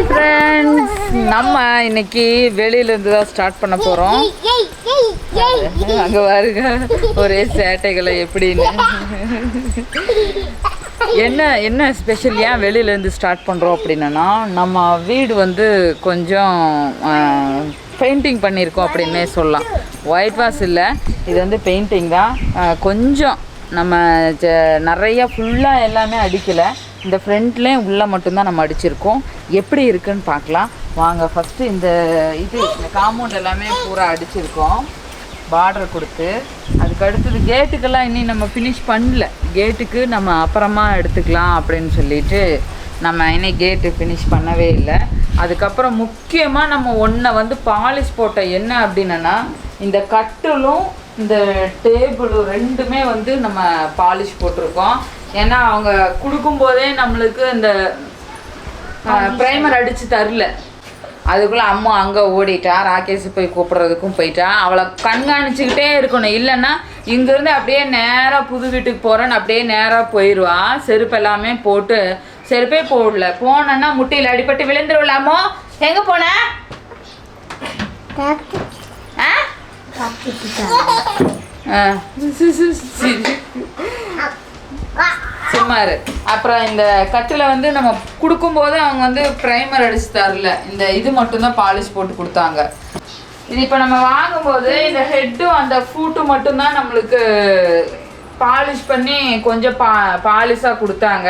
Hi friends நம்ம இன்னைக்கு வெளியிலேருந்து தான் ஸ்டார்ட் பண்ண போகிறோம் அங்கே பாருங்க ஒரே சேட்டைகளை எப்படின்னு. என்ன என்ன ஸ்பெஷல் ஏன் வெளியிலேருந்து ஸ்டார்ட் பண்ணுறோம் அப்படின்னா நம்ம வீடு வந்து கொஞ்சம் பெயிண்டிங் பண்ணியிருக்கோம் அப்படின்னே சொல்லலாம். ஒயிட் வாஷ் இல்லை இது வந்து பெயிண்டிங் தான். கொஞ்சம் நம்ம நிறைய ஃபுல்லாக எல்லாமே அடிக்கலை. இந்த ஃப்ரண்ட்லேயும் உள்ளே மட்டும்தான் நம்ம அடிச்சிருக்கோம். எப்படி இருக்குன்னு பார்க்கலாம். வாங்க ஃபஸ்ட்டு இந்த இது இந்த காம்பவுண்ட் எல்லாமே பூரா அடிச்சிருக்கோம். பார்டர் கொடுத்து. அதுக்கு அடுத்தது கேட்டுக்கெல்லாம் இன்னும் நம்ம ஃபினிஷ் பண்ணல. கேட்டுக்கு நம்ம அப்புறமா எடுத்துக்கலாம் அப்படின்னு சொல்லிட்டு நம்ம இன்னும் கேட்டு ஃபினிஷ் பண்ணவே இல்லை. அதுக்கப்புறம் முக்கியமாக நம்ம ஒன்றை வந்து பாலிஷ் போட்ட என்ன அப்படின்னா இந்த கட்டிலும் இந்த டேபிளும் ரெண்டுமே வந்து நம்ம பாலிஷ் போட்டிருக்கோம். ஏன்னா அவங்க கொடுக்கும்போதே நம்மளுக்கு இந்த ப்ரைமர் அடித்து தரல. அதுக்குள்ளே அம்மா அங்கே ஓடிட்டா ராகேஷ் போய் கூப்பிட்றதுக்கும் போயிட்டா அவளை கண்காணிச்சுக்கிட்டே இருக்கணும். இல்லைன்னா இங்கேருந்து அப்படியே நேராக புது வீட்டுக்கு போகிறேன்னு அப்படியே நேராக போயிடுவா செருப்பு எல்லாமே போட்டு செருப்பே போடல. போனேன்னா முட்டியில் அடிபட்டு விழுந்துருவலாமோ? எங்கே போன? ஆ. சும்மா இரு அப்புறம் இந்த கட்டில் வந்து நம்ம கொடுக்கும்போது அவங்க வந்து ப்ரைமர் அடிச்சு தரல. இந்த இது மட்டும்தான் பாலிஷ் போட்டு கொடுத்தாங்க. இது இப்போ நம்ம வாங்கும்போது இந்த ஹெட்டும் அந்த ஃபூட்டும் மட்டும்தான் நம்மளுக்கு பாலிஷ் பண்ணி கொஞ்சம் பா பாலிஷாக கொடுத்தாங்க.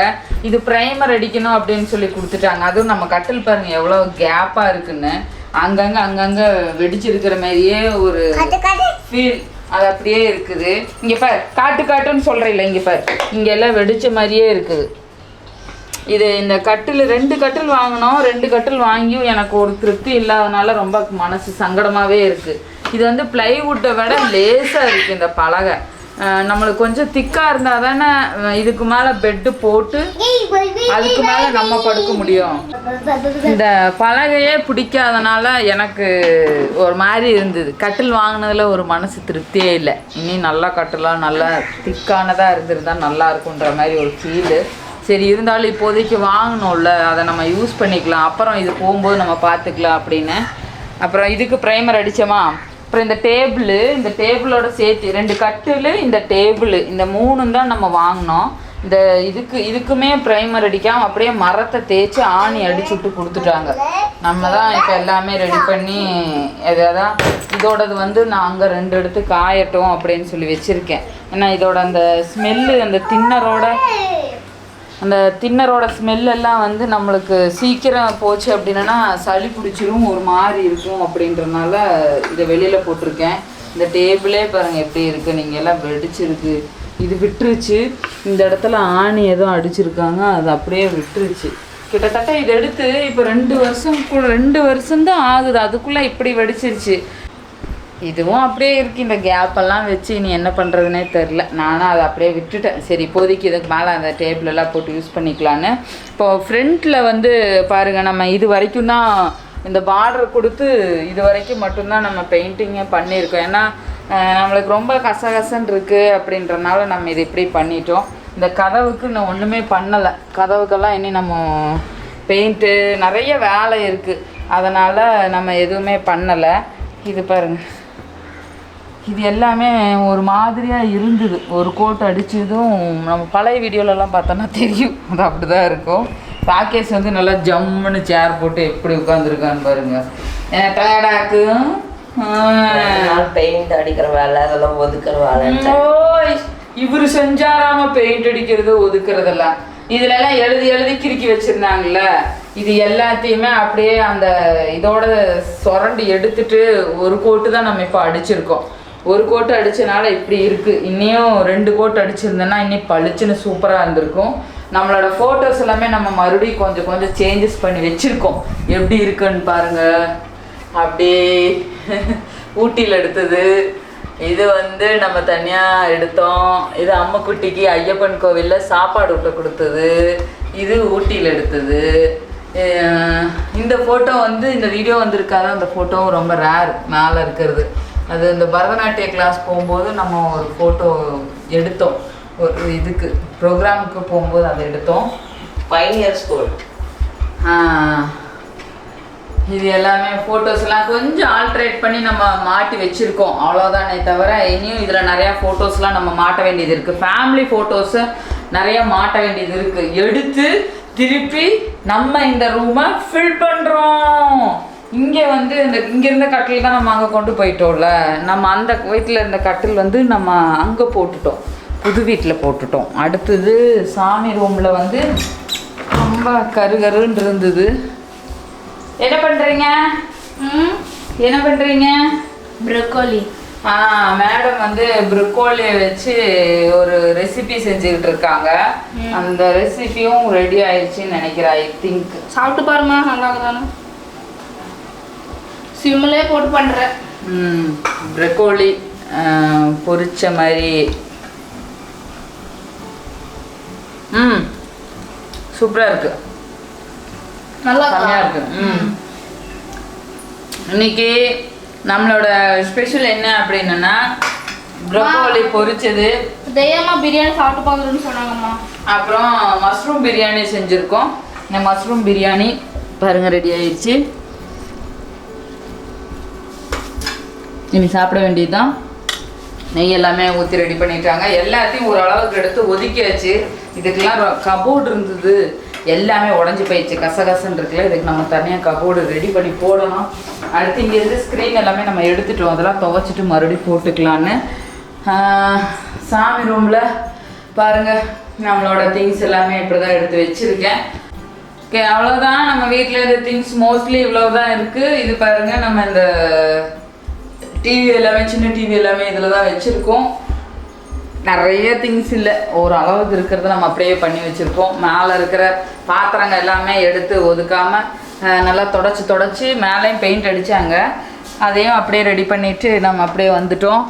இது ப்ரைமர் அடிக்கணும் அப்படின்னு சொல்லி கொடுத்துட்டாங்க. அதுவும் நம்ம கட்டில் பாருங்க எவ்வளோ கேப்பாக இருக்குன்னு. அங்கங்கே அங்கங்கே வெடிச்சிருக்கிற மாதிரியே ஒரு ஃபீல் அது அப்படியே இருக்குது. இங்கே பார் காட்டு காட்டுன்னு சொல்கிறீங்களா இங்கே பார். இங்கே எல்லாம் வெடிச்ச மாதிரியே இருக்குது. இது இந்த கட்டில் ரெண்டு கட்டில் வாங்கினோம் ரெண்டு கட்டில் வாங்கியும் எனக்கு ஒரு திருப்தி இல்லாதனால ரொம்ப மனசு சங்கடமாகவே இருக்குது இது வந்து பிளைவுட்டை விட லேசாக இருக்குது இந்த பலகை. நம்மளுக்கு கொஞ்சம் திக்காக இருந்தால் தானே இதுக்கு மேலே பெட்டு போட்டு அதுக்கு மேலே நம்ம படுக்க முடியும். இந்த பலகையே பிடிக்காதனால எனக்கு ஒரு மாதிரி இருந்தது. கட்டில் வாங்கினதில் ஒரு மனசு திருப்தியே இல்லை. இனி நல்லா கட்டிலாம் நல்லா திக்கானதாக இருந்திருந்தா நல்லா இருக்குன்ற மாதிரி ஒரு ஃபீலு சரி இருந்தாலும் இப்போதைக்கு வாங்கணும்ல அதை நம்ம யூஸ் பண்ணிக்கலாம். அப்புறம் இது போகும்போது நம்ம பார்த்துக்கலாம் அப்படின்னு. அப்புறம் இதுக்கு ப்ரைமர் அடித்தோமா அப்புறம் இந்த டேபிள் இந்த டேபிளோட சேர்த்து ரெண்டு கட்டில் இந்த டேபிள். இந்த மூணும் தான் நம்ம வாங்கினோம். இந்த இதுக்கு இதுக்குமே ப்ரைமர் அடிக்காமல் அப்படியே மரத்தை தேய்ச்சி ஆணி அடிச்சு விட்டு கொடுத்துட்டாங்க. நம்ம தான் இப்போ எல்லாமே ரெடி பண்ணி எதாவது இதோடது வந்து நான் அங்கே ரெண்டு எடுத்து காயட்டும் அப்படின்னு சொல்லி வச்சுருக்கேன். ஏன்னா இதோட அந்த ஸ்மெல்லு அந்த தின்னரோட அந்த தின்னரோட ஸ்மெல்லெல்லாம் வந்து நம்மளுக்கு சீக்கிரம் போச்சு அப்படின்னா சளி பிடிச்சிரும் ஒரு மாதிரி இருக்கும் அப்படின்றனால இதை வெளியில் போட்டிருக்கேன். இந்த டேபிளே பாருங்கள் எப்படி இருக்குது நீங்கள் எல்லாம் வெடிச்சிருக்கு. இது விட்டுருச்சு. இந்த இடத்துல ஆணி எதுவும் அடிச்சிருக்காங்க அது அப்படியே விட்டுருச்சு. கிட்டத்தட்ட இதை எடுத்து இப்போ ரெண்டு வருஷம் கூட ரெண்டு வருஷம்தான் ஆகுது. அதுக்குள்ளே இப்படி வெடிச்சிருச்சு. இதுவும் அப்படியே இருக்கு. இந்த கேப்பெல்லாம் வச்சு நீ என்ன பண்ணுறதுனே தெரில நானும் அதை அப்படியே விட்டுட்டேன். சரி இப்போதைக்கு இதுக்கு மேலே அந்த டேபிள் எல்லாம் போட்டு யூஸ் பண்ணிக்கலான்னு. இப்போ ஃப்ரண்ட்டில் வந்து பாருங்கள் நம்ம இது வரைக்கும் தான் இந்த பார்டர் கொடுத்து இது வரைக்கும் மட்டும்தான் நம்ம பெயிண்டிங்கே பண்ணியிருக்கோம். ஏன்னா நம்மளுக்கு ரொம்ப கசகசன்னு இருக்குது அப்படின்றனால நம்ம இது இப்படி பண்ணிட்டோம். இந்த கதவுக்கு நான் ஒன்றுமே பண்ணலை. கதவுக்கெல்லாம் இனி நம்ம பெயிண்ட்டு நிறைய வேலை இருக்குது அதனால் நம்ம எதுவுமே பண்ணலை. இது பாருங்கள் இது எல்லாமே ஒரு மாதிரியாக இருந்தது. ஒரு கோட் அடிச்சதும் நம்ம பழைய வீடியோலலாம் பார்த்தோன்னா தெரியும். அது அப்படி தான் இருக்கும். ராகேஷ் வந்து நல்லா ஜம்முன்னு சேர் போட்டு எப்படி உட்காந்துருக்கான்னு பாருங்க. டயர்டாக்கு பெயிண்ட் அடிக்கிற வேலை அதெல்லாம் ஒதுக்குற வேலை. இவர் செஞ்சாராம பெயிண்ட் அடிக்கிறது ஒதுக்குறதெல்லாம் இதுல எல்லாம் எழுதி எழுதி கிறுக்கி வச்சிருந்தாங்கல்ல. இது எல்லாத்தையுமே அப்படியே அந்த இதோட சுரண்டி எடுத்துட்டு ஒரு கோட்டு தான் நம்ம இப்போ அடிச்சிருக்கோம். ஒரு கோட்டு அடித்தனால இப்படி இருக்குது இன்னையும் ரெண்டு கோட்டு அடிச்சிருந்தேன்னா இன்னும் பளிச்சுன்னு சூப்பராக இருந்திருக்கும். நம்மளோட ஃபோட்டோஸ் எல்லாமே நம்ம மறுபடியும் கொஞ்சம் கொஞ்சம் சேஞ்சஸ் பண்ணி வச்சுருக்கோம். எப்படி இருக்குன்னு பாருங்கள் அப்படியே ஊட்டியில் எடுத்தது. இது வந்து நம்ம தனியாக எடுத்தோம். இது அம்மக்குட்டிக்கு ஐயப்பன் கோவிலில் சாப்பாடு விட்டு கொடுத்தது. இது ஊட்டியில் எடுத்தது. இந்த ஃபோட்டோ வந்து இந்த வீடியோ வந்திருக்காத அந்த ஃபோட்டோவும் ரொம்ப ரேர் மேலே இருக்கிறது. அது இந்த பரதநாட்டிய கிளாஸ் போகும்போது நம்ம ஒரு ஃபோட்டோ எடுத்தோம். ஒரு இதுக்கு ப்ரோக்ராமுக்கு போகும்போது அதை எடுத்தோம். பைனியர் ஸ்கூல் இது எல்லாமே ஃபோட்டோஸ்லாம் கொஞ்சம் ஆல்ட்ரேட் பண்ணி நம்ம மாட்டி வச்சுருக்கோம். அவ்வளோதானே தவிர இனியும் இதில் நிறையா ஃபோட்டோஸ்லாம் நம்ம மாட்ட வேண்டியது இருக்குது ஃபேமிலி ஃபோட்டோஸை நிறைய மாட்ட வேண்டியது இருக்குது எடுத்து திருப்பி நம்ம இந்த ரூமை ஃபில் பண்ணுறோம் இங்கே வந்து இந்த இங்கே இருந்த கட்டில் தான் நம்ம அங்கே கொண்டு போயிட்டோம்ல. நம்ம அந்த வீட்டில் இருந்த கட்டில் வந்து நம்ம அங்கே போட்டுட்டோம். புது வீட்டில் போட்டுட்டோம். அடுத்தது சாமி ரூமில் வந்து ரொம்ப கருகருன்னு இருந்தது. என்ன பண்ணுறீங்க ம்? என்ன பண்ணுறீங்க ப்ரொக்கோலி ஆ மேடம் வந்து ப்ரொக்கோலியை வச்சு ஒரு ரெசிபி செஞ்சுக்கிட்டு இருக்காங்க. அந்த ரெசிபியும் ரெடி ஆயிடுச்சுன்னு நினைக்கிறேன் ஐ திங்க் சாப்பிட்டு பாருமா நல்லா இருக்குதானே சிம்மிலே போட்டு பண்ணுறேன் ப்ரொக்கோலி பொரிச்ச மாதிரி. ம் சூப்பராக இருக்கு. நல்லா செம்மையாக இருக்கா? ம். இன்னைக்கு நம்மளோட ஸ்பெஷல் என்ன அப்படின்னா ப்ரொக்கோலி பொரிச்சது. தெய்வமா பிரியாணி சாப்பிட்டு பார்க்குறேன்னு சொன்னாங்கம்மா. அப்புறம் மஷ்ரூம் பிரியாணி செஞ்சுருக்கோம். இந்த மஷ்ரூம் பிரியாணி பாருங்க ரெடி ஆயிடுச்சு. இனி சாப்பிட வேண்டியதுதான். நெய் எல்லாமே ஊற்றி ரெடி பண்ணிட்டாங்க. எல்லாத்தையும் ஓரளவுக்கு எடுத்து ஒதுக்கியாச்சு. இதுக்கெல்லாம் கபோர்டு இருந்தது. எல்லாமே உடஞ்சி போயிடுச்சு. கசகசன்னு இருக்குல்ல இதுக்கு நம்ம தனியாக கபோர்டு ரெடி பண்ணி போடணும். அடுத்து இங்கேருந்து ஸ்க்ரீன் எல்லாமே நம்ம எடுத்துட்டோம். அதெல்லாம் துவைச்சிட்டு மறுபடியும் போட்டுக்கலான்னு. சாமி ரூமில் பாருங்க. நம்மளோட திங்ஸ் எல்லாமே இப்படி தான் எடுத்து வச்சிருக்கேன். ஓகே அவ்வளோதான் நம்ம வீட்டில் இருந்த திங்ஸ் மோஸ்ட்லி இவ்வளோ தான் இருக்குது இது பாருங்கள் நம்ம இந்த டிவி எல்லாமே சின்ன டிவி எல்லாமே இதில் தான் வச்சுருக்கோம். நிறைய திங்ஸ் இல்லை. ஒரு அளவுக்கு இருக்கிறத நம்ம அப்படியே பண்ணி வச்சுருக்கோம். மேலே இருக்கிற பாத்திரங்கள் எல்லாமே எடுத்து ஒதுக்காமல் நல்லா தொடச்சி தொடச்சி மேலேயும் பெயிண்ட் அடித்தாங்க அதையும் அப்படியே ரெடி பண்ணிவிட்டு நம்ம அப்படியே வந்துட்டோம்.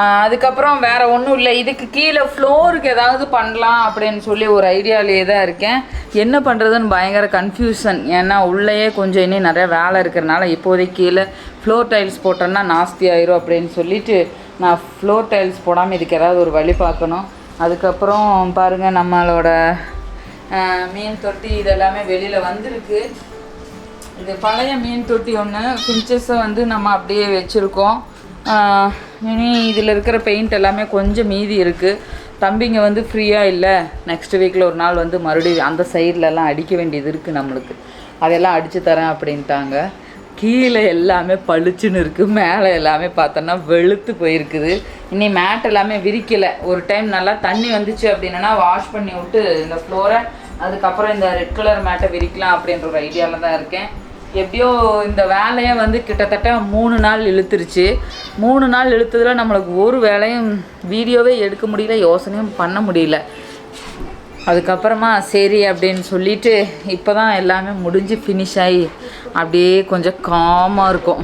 அதுக்கப்புறம் வேற ஒன்றும் இல்லை. இதுக்கு கீழே ஃப்ளோருக்கு ஏதாவது பண்ணலாம் அப்படின்னு சொல்லி ஒரு ஐடியாலேயே தான் இருக்கேன். என்ன பண்ணுறதுன்னு பயங்கர கன்ஃபியூஷன் ஏன்னா உள்ளேயே கொஞ்சம் இன்னும் நிறையா வேலை இருக்கிறனால இப்போதைக்கு கீழே ஃப்ளோர் டைல்ஸ் போட்டோன்னா நாஸ்தி ஆயிரும் அப்படின்னு சொல்லிட்டு நான் ஃப்ளோர் டைல்ஸ் போடாமல் இதுக்கு ஏதாவது ஒரு வழி பார்க்கணும். அதுக்கப்புறம் பாருங்கள் நம்மளோட மீன் தொட்டி இதெல்லாமே வெளியில் வந்திருக்கு. இது பழைய மீன் தொட்டி ஒன்று பிஞ்சஸை வந்து நம்ம அப்படியே வச்சுருக்கோம். இனி இதில் இருக்கிற பெயிண்ட் எல்லாமே கொஞ்சம் மீதி இருக்குது தம்பிங்க வந்து ஃப்ரீயாக இல்லை. நெக்ஸ்ட் வீக்கில் ஒரு நாள் வந்து மறுபடியும் அந்த சைட்லலாம் அடிக்க வேண்டியது இருக்குது நம்மளுக்கு. அதெல்லாம் அடித்து தரேன் அப்படின்ட்டாங்க. கீழே எல்லாமே பளிச்சுன்னு இருக்குது மேலே எல்லாமே பார்த்தோன்னா வெளுத்து போயிருக்குது. இனி மேட் எல்லாமே விரிக்கலை. ஒரு டைம் நல்லா தண்ணி வந்துச்சு அப்படின்னா வாஷ் பண்ணி விட்டு இந்த ஃப்ளோரை அதுக்கப்புறம் இந்த ரெட் கலர் மேட்டை விரிக்கலாம் அப்படின்ற ஒரு ஐடியாவில் தான் இருக்கேன். எப்படியோ இந்த வேலையை வந்து கிட்டத்தட்ட மூணு நாள் இழுத்துருச்சு. மூணு நாள் இழுத்ததில் நம்மளுக்கு ஒரு வேலையும் வீடியோவே எடுக்க முடியல யோசனையும் பண்ண முடியல. அதுக்கப்புறமா சரி அப்படின்னு சொல்லிட்டு இப்போ தான் எல்லாமே முடிஞ்சு ஃபினிஷ் ஆகி அப்படியே கொஞ்சம் காமாக இருக்கும்.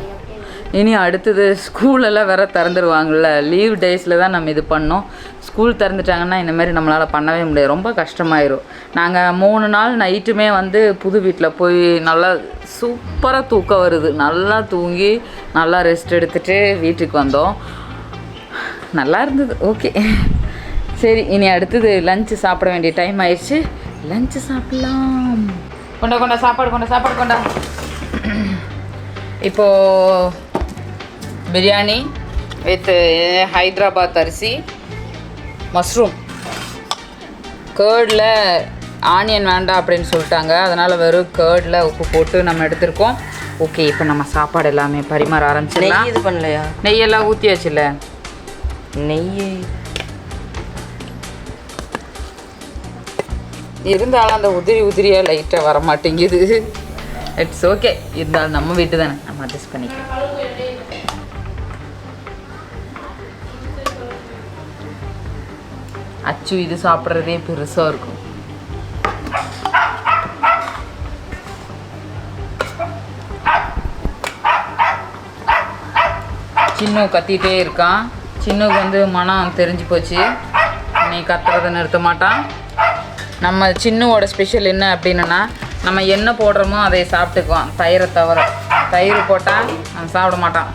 இனி அடுத்தது ஸ்கூலெல்லாம் வேற திறந்துருவாங்கல்ல லீவ் டேஸில் தான் நம்ம இது பண்ணோம். ஸ்கூல் திறந்துட்டாங்கன்னா இந்த மாதிரி நம்மளால் பண்ணவே முடியாது. ரொம்ப கஷ்டமாயிரும். நாங்கள் மூணு நாள் நைட்டுமே வந்து புது வீட்டில் போய் நல்லா சூப்பராக தூக்கம் வருது. நல்லா தூங்கி நல்லா ரெஸ்ட் எடுத்துகிட்டு வீட்டுக்கு வந்தோம். நல்லா இருந்தது. ஓகே சரி இனி அடுத்தது லஞ்சு சாப்பிட வேண்டிய டைம் ஆயிடுச்சு. லஞ்சு சாப்பிடலாம். கொண்டா கொண்டா சாப்பாடு கொண்டா சாப்பாடு கொண்டா. இப்போது பிரியாணி வித் eh, ஹைதராபாத் அரிசி. மஷ்ரூம். கேர்டில் ஆனியன் வேண்டாம் அப்படின்னு சொல்லிட்டாங்க. அதனால் வெறும் கேர்டில் உப்பு போட்டு நம்ம எடுத்திருக்கோம். ஓகே இப்போ நம்ம சாப்பாடு எல்லாமே பரிமாற ஆரம்பிச்சிடலாம். நெய் இது பண்ணலையா? நெய்யெல்லாம் ஊற்றியாச்சுல்ல நெய் இருந்தாலும் அந்த உதிரி உதிரியாக லைட்டாக வர மாட்டேங்குது இட்ஸ் ஓகே இருந்தாலும் நம்ம வீட்டு தானே நம்ம அட்ஜஸ்ட் பண்ணிக்கலாம். அச்சு இது சாப்பிட்றதே பெருசாக இருக்கும். சின்னு கத்திட்டே இருக்கான். சின்னுக்கு வந்து மனம் தெரிஞ்சு போச்சு. நீ கத்துறதை நிறுத்த மாட்டான். நம்ம சின்னுவோட ஸ்பெஷல் என்ன அப்படின்னா நம்ம என்ன போடுறோமோ அதை சாப்பிட்டுக்குவான். தயிரை தவிர. தயிர் போட்டால் அவன் சாப்பிட மாட்டான்.